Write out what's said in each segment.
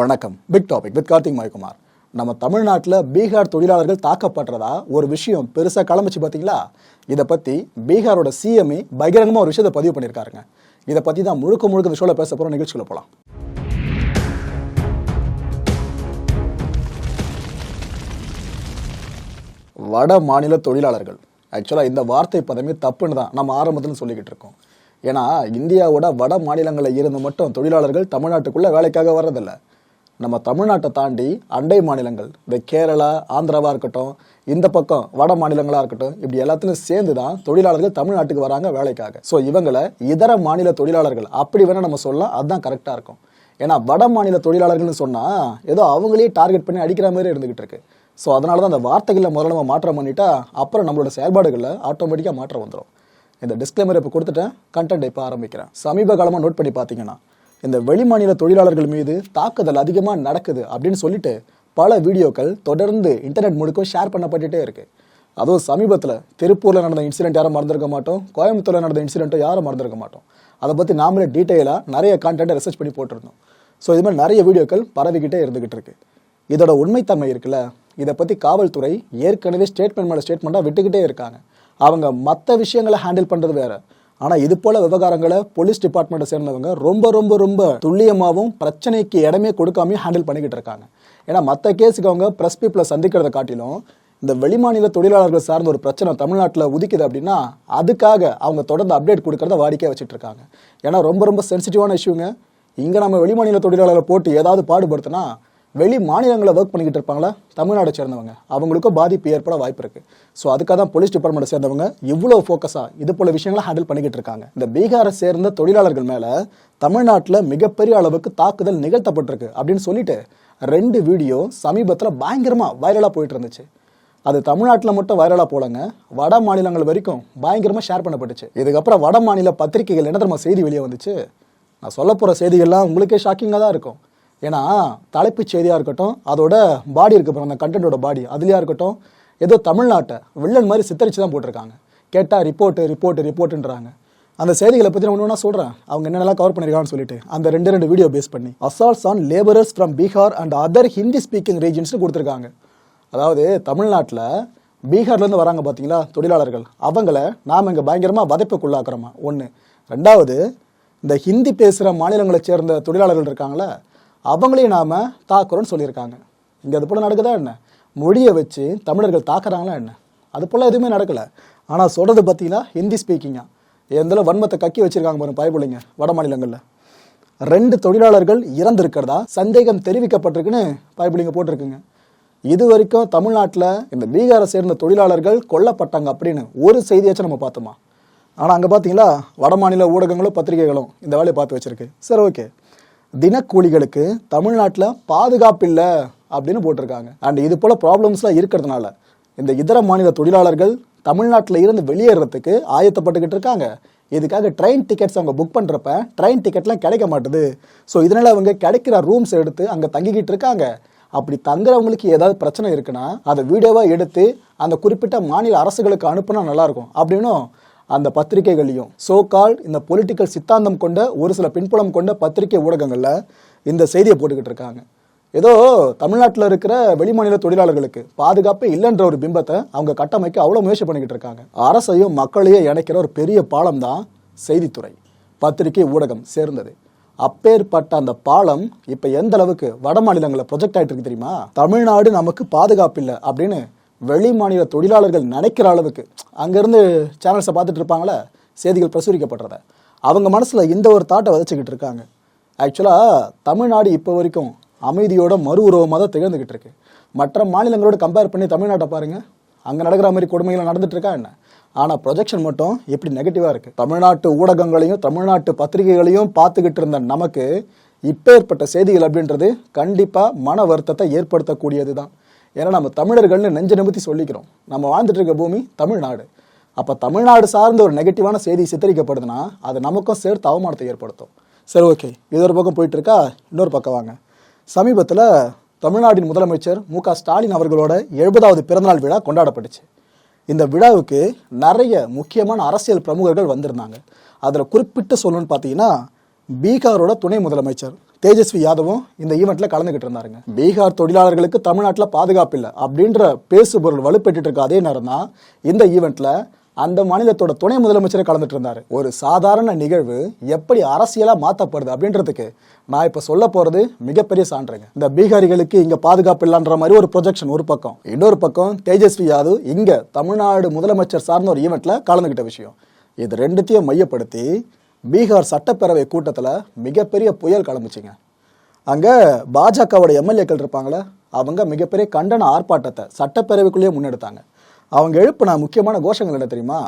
வணக்கம். Big topic with Karthik Mayakumar நம்ம தமிழ்நாட்டில் பீகார் தொழிலாளர்கள் தாக்கப்படுறதா? ஒரு விஷயம் பெருசாக கிளம்பிச்சு பார்த்தீங்களா இதை பற்றி பீகாரோட சிஎம்ஏ பகிரங்கமாக ஒரு விஷயத்தை பதிவு பண்ணியிருக்காருங்க. இதை பற்றி தான் முழுக்க முழுக்க விஷயம் பேச போகிற நிகழ்ச்சியில் போகலாம் வட மாநில தொழிலாளர்கள். ஆக்சுவலாக இந்த வார்த்தை பதமே தப்புன்னு தான் நம்ம ஆரம்பத்தில் சொல்லிக்கிட்டு இருக்கோம். ஏன்னா இந்தியாவோட வட மாநிலங்களில் இருந்து மட்டும் தொழிலாளர்கள் தமிழ்நாட்டுக்குள்ளே வேலைக்காக வர்றதில்ல. நம்ம தமிழ்நாட்டை தாண்டி அண்டை மாநிலங்கள் இந்த கேரளா ஆந்திராவாக இருக்கட்டும் இந்த பக்கம் வட மாநிலங்களாக இருக்கட்டும் இப்படி எல்லாத்துலையும் சேர்ந்து தான் தொழிலாளர்கள் தமிழ்நாட்டுக்கு வராங்க வேலைக்காக. ஸோ இவங்களை இதர மாநில தொழிலாளர்கள் அப்படி வேணால் நம்ம சொல்லலாம் அதுதான் கரெக்டாக இருக்கும். ஏன்னா வட மாநில தொழிலாளர்கள்னு சொன்னால் ஏதோ அவங்களே டார்கெட் பண்ணி அடிக்கிற மாதிரி இருந்துகிட்டு இருக்கு. ஸோ அதனால தான் அந்த வார்த்தைகளில் முதல்ல நம்ம மாற்றம் பண்ணிட்டா அப்புறம் நம்மளோட செயல்பாடுகளில் ஆட்டோமேட்டிக்காக மாற்றம் வந்துடும் இந்த டிஸ்க்ளைமர் இப்போ கொடுத்துட்டேன் கண்டென்ட் இப்போ ஆரம்பிக்கிறேன். சமீப காலமாக நோட் பண்ணி பார்த்தீங்கன்னா இந்த வெளிமாநில தொழிலாளர்கள் மீது தாக்குதல் அதிகமாக நடக்குது அப்படின்னு சொல்லிட்டு பல வீடியோக்கள் தொடர்ந்து இன்டர்நெட் முழுக்க ஷேர் பண்ணப்பட்டுட்டே இருக்கு. அதுவும் சமீபத்தில் திருப்பூரில் நடந்த இன்சிடென்ட் யாரும் மறந்துருக்க மாட்டோம். கோயம்புத்தூரில் நடந்த இன்சிடென்ட்டும் யாரும் மறந்துருக்க மாட்டோம். அதை பற்றி நாமளே டீட்டெயிலாக நிறைய கான்டென்ட்டை ரிசர்ச் பண்ணி போட்டிருந்தோம். ஸோ இது மாதிரி நிறைய வீடியோக்கள் பரவிக்கிட்டே இருந்துகிட்டு இருக்கு. இதோட உண்மைத்தன்மை இருக்குல்ல? இதை பற்றி காவல்துறை ஏற்கனவே ஸ்டேட்மெண்ட் மேலே ஸ்டேட்மெண்ட்டாக விட்டுக்கிட்டே இருக்காங்க. அவங்க மற்ற விஷயங்களை ஹேண்டில் பண்ணுறது வேறு. ஆனால் இது போல விவகாரங்களை போலீஸ் டிபார்ட்மெண்ட்டை சேர்ந்தவங்க ரொம்ப ரொம்ப ரொம்ப துல்லியமாகவும் பிரச்சனைக்கு இடமே கொடுக்காமையும் ஹேண்டில் பண்ணிக்கிட்டு இருக்காங்க. ஏன்னா மற்ற கேஸுக்கு அவங்க ப்ரெஸ் பீப்பிளை சந்திக்கிறத காட்டிலும் இந்த வெளிமாநில தொழிலாளர்கள் சார்ந்த ஒரு பிரச்சனை தமிழ்நாட்டில் உதிக்குது அப்படின்னா அதுக்காக அவங்க தொடர்ந்து அப்டேட் கொடுக்கறத வாடிக்கையாக வச்சுட்டு இருக்காங்க. ஏன்னா ரொம்ப ரொம்ப சென்சிட்டிவான இஷ்யூங்க. இங்கே நம்ம வெளிமாநில தொழிலாளர்களை போட்டு ஏதாவது பாடுபடுத்தினா வெளி மாநிலங்களில் ஒர்க் பண்ணிக்கிட்டு இருப்பாங்களா? தமிழ்நாடு சேர்ந்தவங்க. அவங்களுக்கும் பாதிப்பு ஏற்பட வாய்ப்பு இருக்கு. ஸோ அதுக்காக தான் போலீஸ் டிபார்ட்மெண்ட் சேர்ந்தவங்க இவ்வளோ ஃபோக்கஸாக இது போல விஷயங்களை ஹேண்டில் பண்ணிக்கிட்டு இருக்காங்க. இந்த பீகாரை சேர்ந்த தொழிலாளர்கள் மேலே தமிழ்நாட்டில் மிகப்பெரிய அளவுக்கு தாக்குதல் நிகழ்த்தப்பட்டிருக்கு அப்படின்னு சொல்லிட்டு ரெண்டு வீடியோ சமீபத்தில் பயங்கரமாக வைரலாக போயிட்டு இருந்துச்சு. அது தமிழ்நாட்டில் மட்டும் வைரலாக போலங்க வட மாநிலங்கள் வரைக்கும் பயங்கரமாக ஷேர் பண்ணப்பட்டுச்சு. இதுக்கப்புறம் வட மாநில பத்திரிகைகள் என்ன தெரியுமா செய்தி வெளியே வந்துச்சு? நான் சொல்ல போகிற செய்திகள்லாம் உங்களுக்கே ஷாக்கிங்காக தான் இருக்கும். ஏன்னா தலைப்புச் செய்தியாக இருக்கட்டும் அதோட பாடி இருக்கு பாருங்க, அந்த கண்டென்ட்டோட பாடி அதுலையா இருக்கட்டும் ஏதோ தமிழ்நாட்டை வில்லன் மாதிரி சித்தரித்து தான் போட்டிருக்காங்க கேட்டால் ரிப்போர்ட்டு ரிப்போர்ட்டு ரிப்போர்ட்டுன்றாங்க அந்த செய்திகளை பற்றி நான் ஒன்று ஒன்றா சொல்கிறேன் அவங்க என்னென்னலாம் கவர் பண்ணியிருக்காங்கன்னு சொல்லிட்டு அந்த ரெண்டு ரெண்டு வீடியோ பேஸ் பண்ணி. Assaults on labourers from Bihar and other Hindi speaking ரீஜன்ஸ்னு கொடுத்துருக்காங்க. அதாவது தமிழ்நாட்டில் பீகார்லேருந்து வராங்க பார்த்தீங்களா தொழிலாளர்கள். அவங்கள நாம் இங்கே பயங்கரமாக வதைப்புக்குள்ளாக்குறோமா. ஒன்று ரெண்டாவது இந்த ஹிந்தி பேசுகிற மாநிலங்களை சேர்ந்த தொழிலாளர்கள் இருக்காங்களே அவங்களையும் நாம் தாக்குறோன்னு சொல்லியிருக்காங்க. இங்கே அது போல் நடக்குதா என்ன? மொழியை வச்சு தமிழர்கள் தாக்குறாங்களா என்ன? அது போல் எதுவுமே நடக்கலை. ஆனால் சொல்கிறது பார்த்தீங்கன்னா ஹிந்தி ஸ்பீக்கிங்காக எந்தளவு வன்மத்தை கக்கி வச்சுருக்காங்க பாருங்க பயப்பிள்ளைங்க வட மாநிலங்களில். ரெண்டு தொழிலாளர்கள் இறந்திருக்கிறதா? சந்தேகம் தெரிவிக்கப்பட்டிருக்குன்னு பைபிளிங்க போட்டிருக்குங்க. இது வரைக்கும் தமிழ்நாட்டில் இந்த பீகாரை சேர்ந்த தொழிலாளர்கள் கொல்லப்பட்டாங்க அப்படின்னு ஒரு செய்தியாச்சும் நம்ம பார்த்தோமா? ஆனால் அங்கே பார்த்தீங்களா வட மாநில ஊடகங்களும் பத்திரிகைகளும் இந்த வேலையை பார்த்து வச்சுருக்கு. சரி ஓகே. தினக்கூலிகளுக்கு தமிழ்நாட்டில் பாதுகாப்பு இல்லை அப்படின்னு போட்டிருக்காங்க. அண்ட் இது போல ப்ராப்ளம்ஸ்லாம் இருக்கிறதுனால இந்த இதர மாநில தொழிலாளர்கள் தமிழ்நாட்டில் இருந்து வெளியேறதுக்கு ஆயத்தப்பட்டுக்கிட்டு இருக்காங்க. இதுக்காக ட்ரெயின் டிக்கெட்ஸ் அவங்க புக் பண்ணுறப்ப ட்ரெயின் டிக்கெட்லாம் கிடைக்க மாட்டுது. ஸோ இதனால் அவங்க கிடைக்கிற ரூம்ஸ் எடுத்து அங்கே தங்கிக்கிட்டு இருக்காங்க. அப்படி தங்குறவங்களுக்கு ஏதாவது பிரச்சனை இருக்குன்னா அதை வீடியோவாக எடுத்து அந்த குறிப்பிட்ட மாநில அரசுகளுக்கு அனுப்புனா நல்லாயிருக்கும் அப்படின்னும் அந்த பத்திரிகைகளையும் சோ கால் இந்த பொலிட்டிக்கல் சித்தாந்தம் கொண்ட ஒரு சில பின்புலம் கொண்ட பத்திரிகை ஊடகங்களில் இந்த செய்தியை போட்டுக்கிட்டு இருக்காங்க. ஏதோ தமிழ்நாட்டில் இருக்கிற வெளிமாநில தொழிலாளர்களுக்கு பாதுகாப்பே இல்லைன்ற ஒரு பிம்பத்தை அவங்க கட்டமைக்க அவ்வளோ முயற்சி பண்ணிக்கிட்டு இருக்காங்க. அரசையும் மக்களையும் இணைக்கிற ஒரு பெரிய பாலம் தான் செய்தித்துறை பத்திரிகை ஊடகம் சேர்ந்தது. அப்பேற்பட்ட அந்த பாலம் இப்போ எந்த அளவுக்கு வட மாநிலங்களில் ப்ரொஜெக்ட் ஆகிட்டு இருக்கு தெரியுமா? தமிழ்நாடு நமக்கு பாதுகாப்பு இல்லை அப்படின்னு வெளி மாநில தொழிலாளர்கள் நினைக்கிற அளவுக்கு அங்கேருந்து சேனல்ஸை பார்த்துட்டு இருப்பாங்களே செய்திகள் பிரசுரிக்கப்படுறத. அவங்க மனசில் இந்த ஒரு தாட்டை விதைச்சிக்கிட்டு இருக்காங்க. ஆக்சுவலாக தமிழ்நாடு இப்போ வரைக்கும் அமைதியோட மறு உருவமாக தான் திகழ்ந்துகிட்டு இருக்கு. மற்ற மாநிலங்களோட கம்பேர் பண்ணி தமிழ்நாட்டை பாருங்கள் அங்கே நடக்கிற மாதிரி கொடுமைகள் நடந்துட்டு இருக்கா என்ன? ஆனால் ப்ரொஜெக்ஷன் மட்டும் எப்படி நெகட்டிவாக இருக்குது தமிழ்நாட்டு ஊடகங்களையும் தமிழ்நாட்டு பத்திரிகைகளையும் பார்த்துக்கிட்டு இருந்த நமக்கு இப்பேற்பட்ட செய்திகள் அப்படின்றது கண்டிப்பாக மன வருத்தத்தை ஏற்படுத்தக்கூடியது தான் ஏன்னா நம்ம தமிழர்கள்னு நெஞ்ச நிமித்தி சொல்லிக்கிறோம். நம்ம வாழ்ந்துட்டு இருக்க பூமி தமிழ்நாடு. அப்போ தமிழ்நாடு சார்ந்த ஒரு நெகட்டிவான செய்தி சித்தரிக்கப்படுதுன்னா அது நமக்கும் சேர்த்து அவமானத்தை ஏற்படுத்தும். சரி ஓகே இது ஒரு பக்கம் போயிட்டு இருக்கா இன்னொரு பக்கம் வாங்க. சமீபத்தில் தமிழ்நாட்டின் முதலமைச்சர் மு க ஸ்டாலின் அவர்களோட எழுபதாவது பிறந்தநாள் விழா கொண்டாடப்பட்டுச்சு. இந்த விழாவுக்கு நிறைய முக்கியமான அரசியல் பிரமுகர்கள் வந்திருந்தாங்க. அதில் குறிப்பிட்டு சொல்லணும்னு பார்த்தீங்கன்னா பீகாரோட துணை முதலமைச்சர் தேஜஸ்வி யாதவும் இந்த ஈவெண்ட்டில் கலந்துகிட்டு இருந்தாருங்க. பீகார் தொழிலாளர்களுக்கு தமிழ்நாட்டில் பாதுகாப்பு இல்லை அப்படின்ற பேசுபொருள் வலுப்பெற்று இருக்க அதே நேரம் தான் இந்த ஈவெண்ட்டில் அந்த மாநிலத்தோட துணை முதலமைச்சர் கலந்துட்டு இருந்தாரு. ஒரு சாதாரண நிகழ்வு எப்படி அரசியலா மாத்தப்படுது அப்படின்றதுக்கு நான் இப்ப சொல்ல போறது மிகப்பெரிய சான்றுங்க. இந்த பீகாரிகளுக்கு இங்க பாதுகாப்பு இல்லைன்ற மாதிரி ஒரு ப்ரொஜெக்ஷன் ஒரு பக்கம். இன்னொரு பக்கம் தேஜஸ்வி யாதவ் இங்க தமிழ்நாடு முதலமைச்சர் சார்ந்த ஒரு ஈவெண்ட்ல கலந்துகிட்ட விஷயம். இது ரெண்டுத்தையும் மையப்படுத்தி பீகார் சட்டப்பேரவை கூட்டத்தில் மிகப்பெரிய புயல் கிளம்பிச்சிங்க. அங்கே பாஜகவோட எம்எல்ஏக்கள் இருப்பாங்களே அவங்க மிகப்பெரிய கண்டன ஆர்ப்பாட்டத்தை சட்டப்பேரவைக்குள்ளேயே முன்னெடுத்தாங்க. அவங்க எழுப்பின முக்கியமான கோஷங்கள் என்ன தெரியுமா?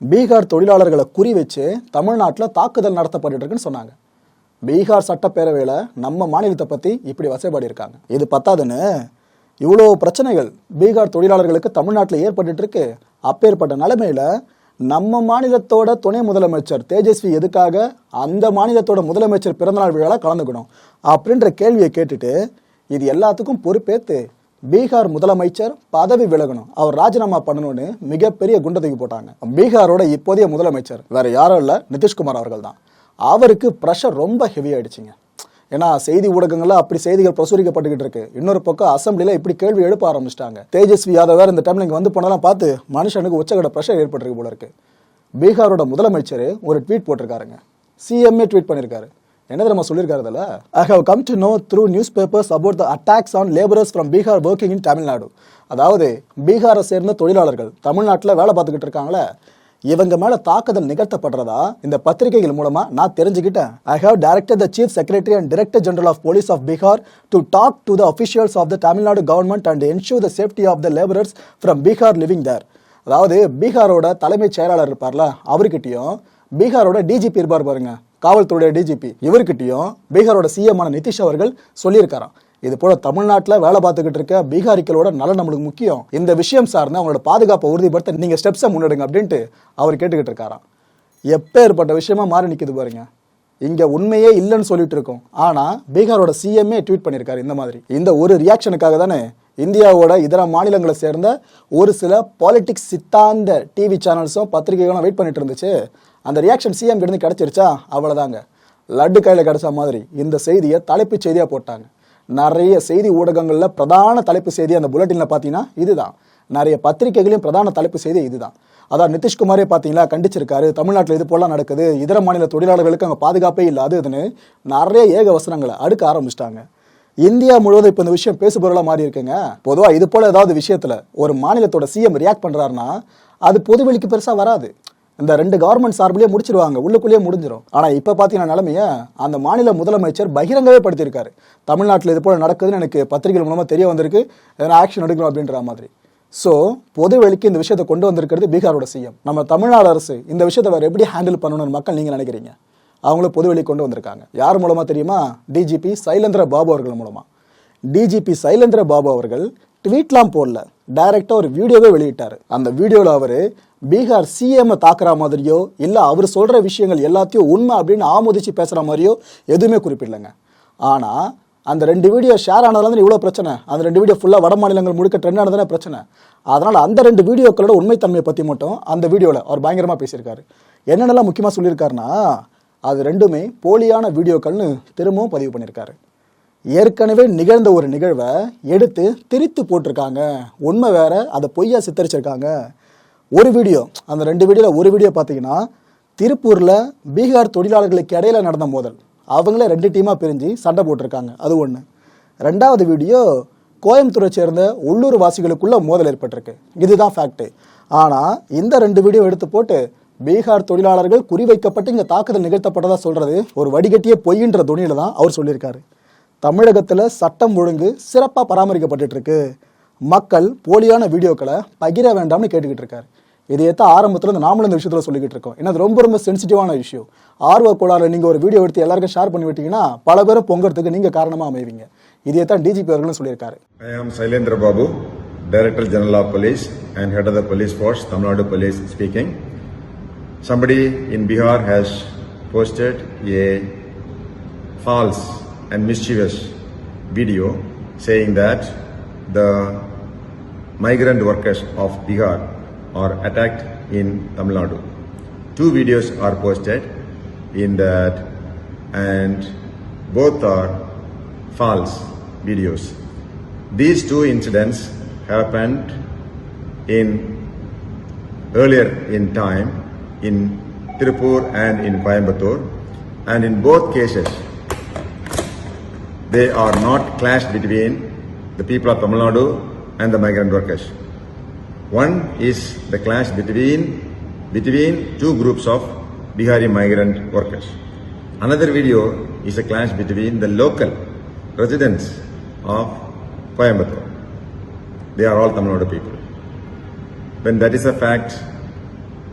பீகார் தொழிலாளர்களை குறி வச்சு தமிழ்நாட்டில் தாக்குதல் நடத்தப்பட்டு இருக்குன்னு சொன்னாங்க. பீகார் சட்டப்பேரவையில் நம்ம மாநிலத்தை பற்றி இப்படி வசைபாடி இருக்காங்க. இது பத்தாதுன்னு இவ்வளோ பிரச்சனைகள் பீகார் தொழிலாளர்களுக்கு தமிழ்நாட்டில் ஏற்பட்டுட்டு இருக்கு. அப்பேற்பட்ட நிலைமையில் நம்ம மாநிலத்தோட துணை முதலமைச்சர் தேஜஸ்வி எதுக்காக அந்த மாநிலத்தோட முதலமைச்சர் பிறந்தநாள் விழாவில் கலந்துக்கணும் அப்படின்ற கேள்வியை கேட்டுட்டு இது எல்லாத்துக்கும் பொறுப்பேற்று பீகார் முதலமைச்சர் பதவி விலகணும். அவர் ராஜினாமா பண்ணணும்னு மிகப்பெரிய குண்டை தூக்கி போட்டாங்க. பீகாரோட இப்போதைய முதலமைச்சர் வேற யாரும் இல்லை நிதிஷ்குமார் அவர்கள் தான் அவருக்கு ப்ரெஷர் ரொம்ப ஹெவி ஆயிடுச்சுங்க. ஏன்னா செய்தி ஊடகங்கள்ல அப்படி செய்திகள் பிரசுரிக்கப்பட்டுக்கிட்டு இருக்கு. இன்னொரு பக்கம் அசம்பிளில இப்படி கேள்வி எழுப்ப ஆரம்பிச்சிட்டாங்க. தேஜஸ்வி யாதவ் இந்த டைம்ல இங்க வந்து போனதெல்லாம் பார்த்து மனுஷனுக்கு உச்சகட ப்ரெஷர் ஏற்பட்டிருக்கு போல இருக்கு. பீகாரோட முதலமைச்சர் ஒரு ட்வீட் போட்டிருக்காருங்க. சிஎம்ஏ ட்வீட் பண்ணியிருக்காரு என்ன தெரியுமா சொல்லியிருக்காரு அதில் I have come to know through news papers about the attacks on labourers from Bihar working in Tamil Nadu அதாவது பீகாரை சேர்ந்த தொழிலாளர்கள் தமிழ்நாட்டில் வேலை பார்த்துக்கிட்டு இருக்காங்களே இவங்க மேல தாக்குதல் நிகழ்த்தப்படுறதா? இந்த பத்திரிகைகள் மூலமா நான் தெரிஞ்சுக்கிட்டேன். I have director the chief secretary and director general of police of Bihar to talk to the officials of the Tamil Nadu government and ensure the safety of the labourers from Bihar living there அதாவது பீகாரோட தலைமைச் செயலாளர் இருப்பார்ல அவர்கிட்டயும் பீகாரோட DGP இருப்பார் பாருங்க காவல்துறையோட DGP இவர்கிட்டயும் பீகாரோட CM ஆன நிதிஷ் அவர்கள் சொல்லியிருக்காராம். இது போல தமிழ்நாட்டில் வேலை பார்த்துக்கிட்டு இருக்க பீகாரிகளோட நலன் நம்மளுக்கு முக்கியம். இந்த விஷயம் சார்ந்து அவங்களோட பாதுகாப்பை உறுதிப்படுத்த நீங்க ஸ்டெப்ஸை முன்னெடுங்க அப்படின்ட்டு அவர் கேட்டுக்கிட்டு இருக்காராம். எப்பேற்பட்ட விஷயமா மாறி நிற்கிது பாருங்க. இங்க உண்மையே இல்லைன்னு சொல்லிட்டு இருக்கோம். ஆனா பீகாரோட சிஎம்ஏ ட்வீட் பண்ணியிருக்காரு இந்த மாதிரி. இந்த ஒரு ரியாக்ஷனுக்காக தானே இந்தியாவோட இதர மாநிலங்களை சேர்ந்த ஒரு சில பாலிடிக்ஸ் சித்தாந்த டிவி சேனல்ஸும் பத்திரிகைகளும் வெயிட் பண்ணிட்டு இருந்துச்சு. அந்த ரியாக்ஷன் சிஎம் கிட்ட கிடைச்சிருச்சா? அவ்வளோதாங்க லட்டு கையில் கிடைச்ச மாதிரி இந்த செய்தியை தலைப்புச் செய்தியாக போட்டாங்க. நிறைய செய்தி ஊடகங்களில் பிரதான தலைப்பு செய்தி அந்த புல்லட்டின்ல பார்த்தீங்கன்னா இதுதான். நிறைய பத்திரிகைகளையும் பிரதான தலைப்பு செய்தி இதுதான். அதான் நிதிஷ்குமாரே பார்த்தீங்களா கண்டிச்சிருக்காரு. தமிழ்நாட்டில் இது போலாம் நடக்குது. இதர மாநில தொழிலாளர்களுக்கு அங்கே பாதுகாப்பே இல்லை அது இதுன்னு நிறைய ஏக வசனங்களை அடுக்க ஆரம்பிச்சிட்டாங்க. இந்தியா முழுவதும் இப்போ இந்த விஷயம் பேசுபொருளாக மாறி இருக்குங்க பொதுவாக இது போல ஏதாவது விஷயத்தில் ஒரு மாநிலத்தோட சிஎம் ரியாக்ட் பண்ணுறாருன்னா அது பொதுவெளிக்கு பெருசாக வராது. இந்த ரெண்டு கவர்மெண்ட் சார்பிலேயே முடிச்சிருவாங்க. உள்ளுக்குள்ளேயே முடிஞ்சிடும் ஆனால் இப்போ பார்த்தீங்கன்னா நிலமைய அந்த மாநில முதலமைச்சர் பகிரங்கவே படுத்தியிருக்காரு தமிழ்நாட்டில் இது போல் நடக்குதுன்னு எனக்கு பத்திரிகைகள் மூலமாக தெரிய வந்திருக்கு. எதனா ஆக்ஷன் எடுக்கணும் அப்படின்ற மாதிரி. ஸோ பொது வெளிக்கு இந்த விஷயத்தை கொண்டு வந்திருக்கிறது பீகாரோட சிஎம் நம்ம தமிழ்நாடு அரசு இந்த விஷயத்தை வேறு எப்படி ஹேண்டில் பண்ணணும்னு மக்கள் நீங்கள் நினைக்கிறீங்க? அவங்களும் பொதுவெளி கொண்டு வந்திருக்காங்க. யார் மூலமாக தெரியுமா? டிஜிபி சைலேந்திர பாபு அவர்கள் மூலமாக டிஜிபி சைலேந்திர பாபு அவர்கள் ட்வீட்லாம் போடல. டைரக்டா ஒரு வீடியோவே வெளியிட்டார். அந்த வீடியோவில் அவர் பீகார் சிஎம் தாக்குற மாதிரியோ இல்லை அவர் சொல்கிற விஷயங்கள் எல்லாத்தையும் உண்மை அப்படின்னு ஆமோதிச்சு பேசுகிற மாதிரியோ எதுவுமே குறிப்பிடலங்க. ஆனால் அந்த ரெண்டு வீடியோ ஷேர் ஆனதுல இவ்வளோ பிரச்சனை. அந்த ரெண்டு வீடியோ ஃபுல்லாக வட மாநிலங்கள் முழுக்க ட்ரெண்ட் ஆனதானே பிரச்சனை. அதனால் அந்த ரெண்டு வீடியோக்களோட உண்மைத்தன்மையை பற்றி மட்டும் அந்த வீடியோவில் அவர் பயங்கரமாக பேசியிருக்காரு. என்னென்னலாம் முக்கியமாக சொல்லியிருக்காருன்னா அது ரெண்டுமே போலியான வீடியோக்கள்னு திரும்பவும் பதிவு பண்ணியிருக்காரு. ஏற்கனவே நிகழ்ந்த ஒரு நிகழ்வை எடுத்து திரித்து போட்டிருக்காங்க. உண்மை வேற அதை பொய்யா சித்தரிச்சிருக்காங்க. ஒரு வீடியோ அந்த ரெண்டு வீடியோவில் ஒரு வீடியோ பார்த்தீங்கன்னா திருப்பூரில் பீகார் தொழிலாளர்களுக்கு இடையில நடந்த மோதல். அவங்களே ரெண்டு டீமாக பிரிஞ்சு சண்டை போட்டிருக்காங்க. அது ஒன்று ரெண்டாவது வீடியோ கோயம்புத்தூரை சேர்ந்த உள்ளூர் வாசிகளுக்குள்ள மோதல் ஏற்பட்டிருக்கு. இதுதான் ஃபேக்ட்டு ஆனால் இந்த ரெண்டு வீடியோ எடுத்து போட்டு பீகார் தொழிலாளர்கள் குறிவைக்கப்பட்டு இங்கே தாக்குதல் நிகழ்த்தப்பட்டதாக சொல்கிறது ஒரு வடிகட்டிய பொய்ன்ற துணியில் தான் அவர் சொல்லியிருக்காரு. தமிழகத்தில் சட்டம் ஒழுங்கு சிறப்பாக பராமரிக்கப்பட்டுட்டு இருக்கு மக்கள் போலியான வீடியோக்களை பகிர வேண்டாம்னு கேட்டுக்கிட்டு இருக்காரு. இதையத்த ஆரம்பத்தில் இந்த நாமளும் இந்த விஷயத்தில் சொல்லிக்கிட்டு இருக்கோம். ஏன்னா ரொம்ப ரொம்ப சென்சிட்டிவான இஷ்யூ ஆர்வ கோளாறு நீங்கள் ஒரு வீடியோ எடுத்து எல்லாருக்கும் ஷேர் பண்ணி விட்டீங்கன்னா பல பேரும் பொங்கறதுக்கு நீங்கள் காரணமாக அமைவீங்க. இதையத்தான் டிஜிபி அவர்களும் சொல்லியிருக்காரு. I am director Babu, Director General of Police and Head of the police Force, Tamil Nadu Police speaking. Somebody in Bihar has posted a false and mischievous video saying that the migrant workers of Bihar are attacked in Tamil Nadu. Two videos are posted in that and Both are false videos. These two incidents happened in earlier in time in Tirupur and in Coimbatore, and in both cases, they are not clash between the people of Tamil Nadu and the migrant workers. One is the clash between between two groups of Bihari migrant workers. Another video is a clash between the local residents of Coimbatore. They are all Tamil Nadu people. When that is a fact,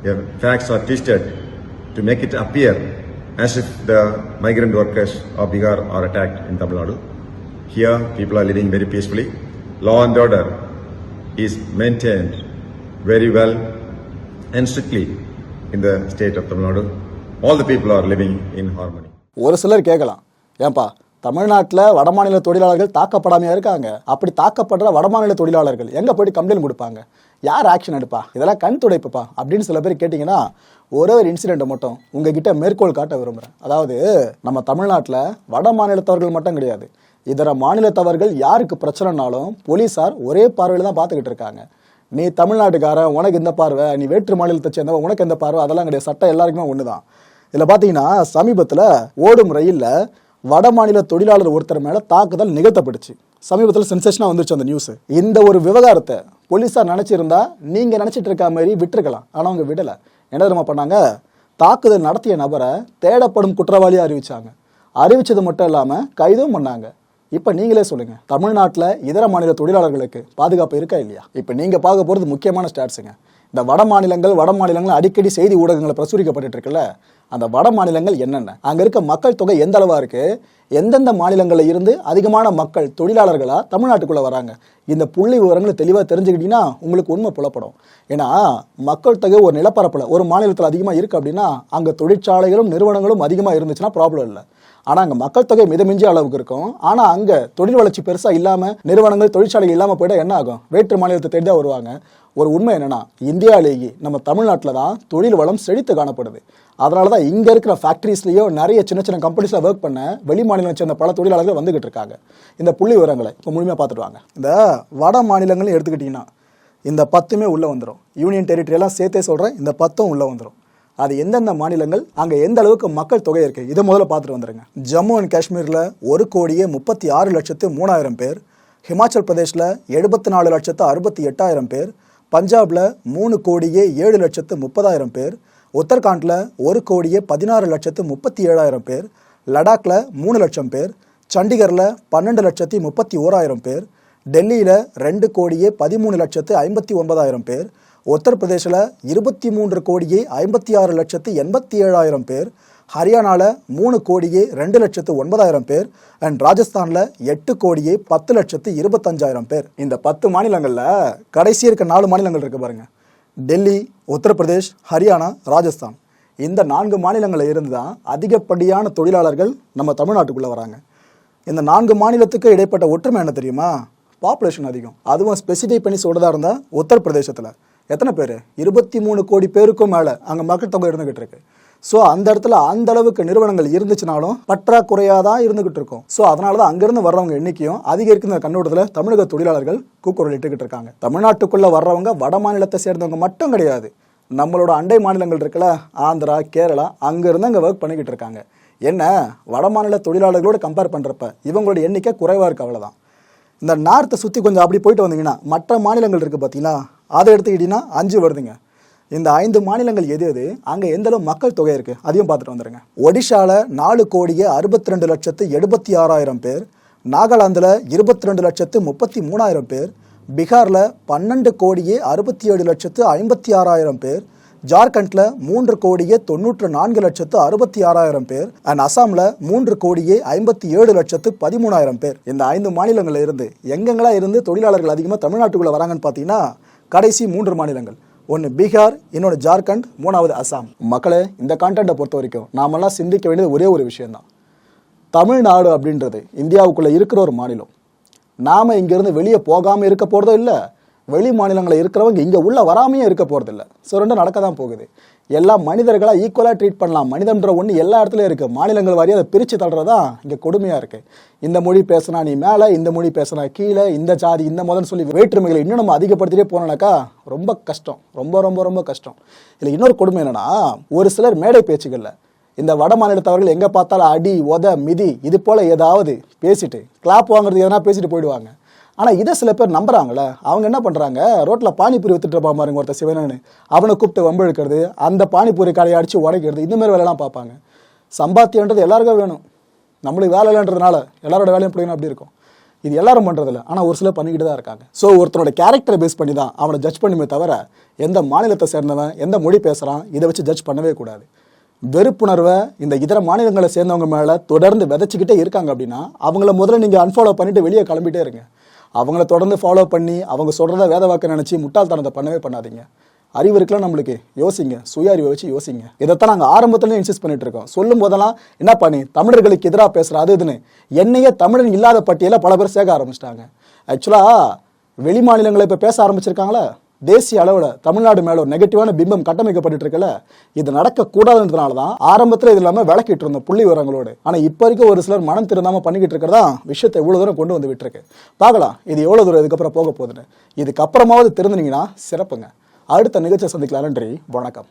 the facts are twisted to make it appear as if the migrant workers of Bihar are attacked in Tamil Nadu. Here, people are living very peacefully. Law and order is maintained very well and strictly in the state of Tamil Nadu. All the people are living in harmony. ஒரு சிலர் கேட்கலாம் ஏன்பா தமிழ்நாட்டில் வடமாநில தொழிலாளர்கள் தாக்கப்படாமையாக இருக்காங்க அப்படி தாக்கப்படுற வடமாநில தொழிலாளர்கள் எங்கே போயிட்டு கம்ப்ளைண்ட் கொடுப்பாங்க யார் ஆக்ஷன் எடுப்பா இதெல்லாம் கண் துடைப்புப்பா அப்படின்னு சில பேர் கேட்டிங்கன்னா ஒரே ஒரு இன்சிடெண்ட்டை மட்டும் உங்ககிட்ட மேற்கோள் காட்ட விரும்புகிறேன் அதாவது நம்ம தமிழ்நாட்டில் வட மாநிலத்தவர்கள் மட்டும் கிடையாது. இதர மாநிலத்தவர்கள் யாருக்கு பிரச்சனைனாலும் போலீஸார் ஒரே பார்வையில் தான் பார்த்துக்கிட்டு இருக்காங்க. நீ தமிழ்நாட்டுக்காரன் உனக்கு இந்த பார்வை நீ வேற்று மாநிலத்தை சேர்ந்தவன் உனக்கு எந்த பார்வை அதெல்லாம் கிடையாது. சட்டம் எல்லாருக்குமே ஒன்று தான் இதில் பார்த்தீங்கன்னா சமீபத்தில் ஓடும் ரயிலில் வட மாநில தொழிலாளர் ஒருத்தர் மேலே தாக்குதல் நிகழ்த்தப்பட்டுச்சு. சமீபத்தில் சென்சேஷனாக வந்துருச்சு அந்த நியூஸ் இந்த ஒரு விவகாரத்தை போலீஸார் நினச்சிருந்தா நீங்கள் நினச்சிட்டு இருக்க மாதிரி விட்டுருக்கலாம். ஆனால் அவங்க விடலை. என்ன தெரியுமா பண்ணாங்க? தாக்குதல் நடத்திய நபரை தேடப்படும் குற்றவாளியாக அறிவிச்சாங்க. அறிவிச்சது மட்டும் இல்லாமல் கைதும் பண்ணாங்க. இப்போ நீங்களே சொல்லுங்கள் தமிழ்நாட்டில் இதர மாநில தொழிலாளர்களுக்கு பாதுகாப்பு இருக்கா இல்லையா? இப்போ நீங்கள் பார்க்க போகிறது முக்கியமான ஸ்டாட்ஸுங்க இந்த வட மாநிலங்கள் வட மாநிலங்கள் அடிக்கடி செய்தி ஊடகங்களை பிரசுரிக்கப்பட்டு இருக்குல்ல அந்த வட மாநிலங்கள் என்னென்ன? அங்கே இருக்க மக்கள் தொகை எந்த அளவாக இருக்கு? எந்தெந்த மாநிலங்களில் இருந்து அதிகமான மக்கள் தொழிலாளர்களாக தமிழ்நாட்டுக்குள்ளே வராங்க? இந்த புள்ளி விவரங்களை தெளிவாக தெரிஞ்சுக்கிட்டீங்கன்னா உங்களுக்கு உண்மை புலப்படும். ஏன்னா மக்கள் தொகை ஒரு நிலப்பரப்பில் ஒரு மாநிலத்தில் அதிகமாக இருக்குது அப்படின்னா அங்கே தொழிற்சாலைகளும் நிறுவனங்களும் அதிகமாக இருந்துச்சுன்னா ப்ராப்ளம் இல்லை. ஆனால் அங்கே மக்கள் தொகை மிதமிஞ்சிய அளவுக்கு இருக்கும். ஆனால் அங்கே தொழில் வளர்ச்சி பெருசாக இல்லாமல் நிறுவனங்கள் தொழிற்சாலைகள் இல்லாமல் போயிட்டால் என்ன ஆகும்? வேற்று மாநிலத்தை தேடி தான் வருவாங்க. ஒரு உண்மை என்னன்னா இந்தியாவிலேயே நம்ம தமிழ்நாட்டில் தான் தொழில் வளம் செழித்து காணப்படுது. அதனால தான் இங்கே இருக்கிற ஃபேக்ட்ரிஸ்லேயோ நிறைய சின்ன சின்ன கம்பெனிஸில் ஒர்க் பண்ண வெளி மாநிலம் சேர்ந்த பல தொழிலாளர்கள் வந்துகிட்டு இருக்காங்க. இந்த புள்ளி விவரங்களை இப்போ முழுமையாக பார்த்துட்டு வாங்க. இந்த வட மாநிலங்களையும் எடுத்துக்கிட்டிங்கன்னா இந்த பத்துமே உள்ளே வந்துடும் யூனியன் டெரிட்டரியெல்லாம் சேர்த்தே சொல்கிறேன் இந்த பத்தும் உள்ளே வந்துடும் அது எந்தெந்த மாநிலங்கள் அங்கே எந்த அளவுக்கு மக்கள் தொகை இருக்குது இதை முதல்ல பார்த்துட்டு வந்துருங்க. ஜம்மு அண்ட் காஷ்மீரில் ஒரு கோடியே முப்பத்தி ஆறு லட்சத்து மூணாயிரம் பேர் ஹிமாச்சல் பிரதேஷில் எழுபத்தி நாலு லட்சத்து அறுபத்தி எட்டாயிரம் பேர் பஞ்சாபில் மூணு கோடியே ஏழு லட்சத்து முப்பதாயிரம் பேர் உத்தரகாண்டில் ஒரு கோடியே பதினாறு லட்சத்து முப்பத்தி ஏழாயிரம் பேர் லடாக்ல மூணு லட்சம் பேர் சண்டிகரில் பன்னெண்டு லட்சத்தி முப்பத்தி ஓராயிரம் பேர் டெல்லியில் ரெண்டு கோடியே பதிமூணு லட்சத்து ஐம்பத்தி ஒன்பதாயிரம் பேர் உத்தரப்பிரதேசில் இருபத்தி மூன்று கோடியே ஐம்பத்தி ஆறு லட்சத்து எண்பத்தி ஏழாயிரம் பேர் ஹரியானாவில் மூணு கோடியே ரெண்டு லட்சத்து ஒன்பதாயிரம் பேர் அண்ட் ராஜஸ்தானில் எட்டு கோடியே பத்து லட்சத்து இருபத்தஞ்சாயிரம் பேர். இந்த பத்து மாநிலங்களில் கடைசி இருக்க நாலு மாநிலங்கள் இருக்கு பாருங்கள் டெல்லி உத்தரப்பிரதேஷ் ஹரியானா ராஜஸ்தான். இந்த நான்கு மாநிலங்களில் இருந்து தான் அதிகப்படியான தொழிலாளர்கள் நம்ம தமிழ்நாட்டுக்குள்ளே வராங்க. இந்த நான்கு மாநிலத்துக்கு இடைப்பட்ட ஒற்றுமை என்ன தெரியுமா? பாப்புலேஷன் அதிகம். அதுவும் ஸ்பெசிஃபை பண்ணி சொல்கிறதா இருந்தால் உத்தரப்பிரதேசத்தில். எத்தனை பேர்? இருபத்தி மூணு கோடி பேருக்கும் மேலே அங்கே மக்கள் தொகை இருந்துகிட்டு இருக்கு. ஸோ அந்த இடத்துல அந்த அளவுக்கு நிறுவனங்கள் இருந்துச்சுனாலும் பற்றாக்குறையாக தான் இருந்துகிட்டு இருக்கும். ஸோ அதனால தான் அங்கேருந்து வர்றவங்க எண்ணிக்கையும் அதிகரிக்கிற கண்ணோட்டத்தில் தமிழக தொழிலாளர்கள் கூக்குரலிட்டுக்கிட்டு இருக்காங்க. தமிழ்நாட்டுக்குள்ளே வர்றவங்க வட மாநிலத்தை சேர்ந்தவங்க மட்டும் கிடையாது. நம்மளோட அண்டை மாநிலங்கள் இருக்குல்ல ஆந்திரா கேரளா அங்கேருந்து அங்கே ஒர்க் பண்ணிக்கிட்டு இருக்காங்க. என்ன? வட மாநில தொழிலாளர்களோடு கம்பேர் பண்ணுறப்ப இவங்களோட எண்ணிக்கை குறைவாக இருக்குது அவ்வளோதான் இந்த நார்த்தை சுற்றி கொஞ்சம் அப்படி போயிட்டு வந்தீங்கன்னா மற்ற மாநிலங்கள் இருக்குது பார்த்தீங்கன்னா அதை எடுத்துக்கிட்டிங்கன்னா அஞ்சு வருதுங்க. இந்த ஐந்து மாநிலங்கள் எது எது? அங்கே எந்த அளவு மக்கள் தொகை இருக்குது அதையும் பார்த்துட்டு வந்துடுங்க ஒடிஷாவில் நாலு கோடியே அறுபத்தி ரெண்டு லட்சத்து எழுபத்தி ஆறாயிரம் பேர் நாகாலாந்தில் இருபத்தி ரெண்டு லட்சத்து முப்பத்தி மூணாயிரம் பேர் பீகாரில் பன்னெண்டு கோடியே அறுபத்தி ஏழு லட்சத்து ஐம்பத்தி ஆறாயிரம் பேர் ஜார்க்கண்டில் மூன்று கோடியே தொண்ணூற்று நான்கு லட்சத்து அறுபத்தி ஆறாயிரம் பேர் அண்ட் அசாமில் மூன்று கோடியே ஐம்பத்தி ஏழு லட்சத்து பதிமூணாயிரம் பேர். இந்த ஐந்து மாநிலங்களில் இருந்து எங்கெங்கெல்லாம் இருந்து தொழிலாளர்கள் அதிகமாக தமிழ்நாட்டுக்குள்ளே வராங்கன்னு பார்த்தீங்கன்னா கடைசி மூன்று மாநிலங்கள். ஒன்று பீகார் இன்னொன்று ஜார்க்கண்ட் மூணாவது அசாம். மக்களே இந்த கான்டென்ட்டை பொறுத்த வரைக்கும் நாமெல்லாம் சிந்திக்க வேண்டியது ஒரே ஒரு விஷயம்தான். தமிழ்நாடு அப்படின்றது இந்தியாவுக்குள்ளே இருக்கிற ஒரு மாநிலம். நாம் இங்கேருந்து வெளியே போகாமல் இருக்க போகிறதும் இல்லை வெளி மாநிலங்களில் இருக்கிறவங்க இங்கே உள்ள வராமையே இருக்க போகிறதில்ல ஸோ ரெண்டும் நடக்க தான் போகுது எல்லா மனிதர்களாக ஈக்குவலாக ட்ரீட் பண்ணலாம். மனிதன்ற ஒன்று எல்லா இடத்துலையும் இருக்குது மாநிலங்கள் வாரியாக அதை பிரித்து தள்ளுறதான் இங்கே கொடுமையாக இருக்குது இந்த மொழி பேசுனா நீ மேலே இந்த மொழி பேசுனா கீழே இந்த ஜாதி இந்த மதம் சொல்லி வேற்றுமைகளை இன்னும் நம்ம அதிகப்படுத்திட்டே போனோம்னாக்கா ரொம்ப கஷ்டம். ரொம்ப ரொம்ப ரொம்ப கஷ்டம். இதில் இன்னொரு கொடுமை என்னென்னா ஒரு சிலர் மேடை பேச்சுகளில் இந்த வட மாநிலத்தவர்கள் எங்கே பார்த்தாலும் அடி உத மிதி இது போல் ஏதாவது பேசிட்டு கிளாப் வாங்குறது எதனா பேசிட்டு போயிடுவாங்க. ஆனால் இதை சில பேர் நம்புறாங்கல்ல. அவங்க என்ன பண்ணுறாங்க ரோட்டில் பானிபூரி வித்துட்டு இருப்பான் பாருங்க ஒருத்தர் சிவனன்னு. அவனை கூப்பிட்டு வம்பெழுக்கிறது அந்த பானிபூரி கடையை அடித்து உடைக்கிறது இந்தமாரி வேலைலாம் பார்ப்பாங்க. சம்பாத்தியன்றது எல்லாருக்கும் வேணும். நம்மளுக்கு வேலை இல்லைன்றதுனால எல்லாரோட வேலையும் பிடிக்கணும் அப்படி இருக்கும். இது எல்லாரும் பண்ணுறதில்ல ஆனால் ஒரு சிலர் பண்ணிக்கிட்டு தான் இருக்காங்க. ஸோ ஒருத்தனோட கேரக்டரை பேஸ் பண்ணி தான் அவனை ஜட்ஜ் பண்ணுமே தவிர எந்த மாநிலத்தை சேர்ந்தவன் எந்த மொழி பேசுகிறான் இதை வச்சு ஜட்ஜ் பண்ணவே கூடாது. வெறுப்புணர்வை இந்த இதர மாநிலங்களை சேர்ந்தவங்க மேலே தொடர்ந்து விதைச்சிக்கிட்டே இருக்காங்க அப்படின்னா அவங்கள முதல்ல நீங்கள் அன்ஃபாலோ பண்ணிட்டு வெளியே கிளம்பிட்டே இருங்க. அவங்கள தொடர்ந்து ஃபாலோ பண்ணி அவங்க சொல்கிறத வேத வாக்க நினச்சி முட்டாள்தனத்தை பண்ணவே பண்ணாதீங்க. அறிவு இருக்கலாம் நம்மளுக்கு? யோசிங்க. சுய அறிவை வச்சு யோசிங்க. இதைத்தான் நாங்கள் ஆரம்பத்துலேயும் இன்சிஸ்ட் பண்ணிட்டு இருக்கோம். சொல்லும் போதெல்லாம் என்ன பண்ணி தமிழர்களுக்கு எதிராக பேசுகிற அது இதுன்னு. என்னையே தமிழன் இல்லாத பட்டியலில் பல பேர் சேர்க்க ஆரம்பிச்சிட்டாங்க. ஆக்சுவலாக வெளி மாநிலங்களை இப்போ பேச ஆரம்பிச்சிருக்காங்களா? தேசிய அளவில் தமிழ்நாடு மேல ஒரு நெகட்டிவான பிம்பம் கட்டமைக்கப்பட்டு இருக்கல இது நடக்கக்கூடாதுன்றதுனால தான் ஆரம்பத்தில் இது இல்லாமல் விளக்கிட்டு இருந்தோம் புள்ளி விவரங்களோடு. ஆனால் இப்போ வரைக்கும் ஒரு சிலர் மனம் திருந்தாமல் பண்ணிக்கிட்டு இருக்கிறதா விஷயத்தை இவ்வளோ தூரம் கொண்டு வந்து விட்டுருக்கு. பார்க்கலாம் இது எவ்வளோ தூரம் இதுக்கப்புறம் போக போகுதுன்னு. இதுக்கப்புறமாவது திருந்தினீங்கன்னா சிறப்புங்க. அடுத்த நிகழ்ச்சியை சந்திக்கலாம் நன்றி வணக்கம்.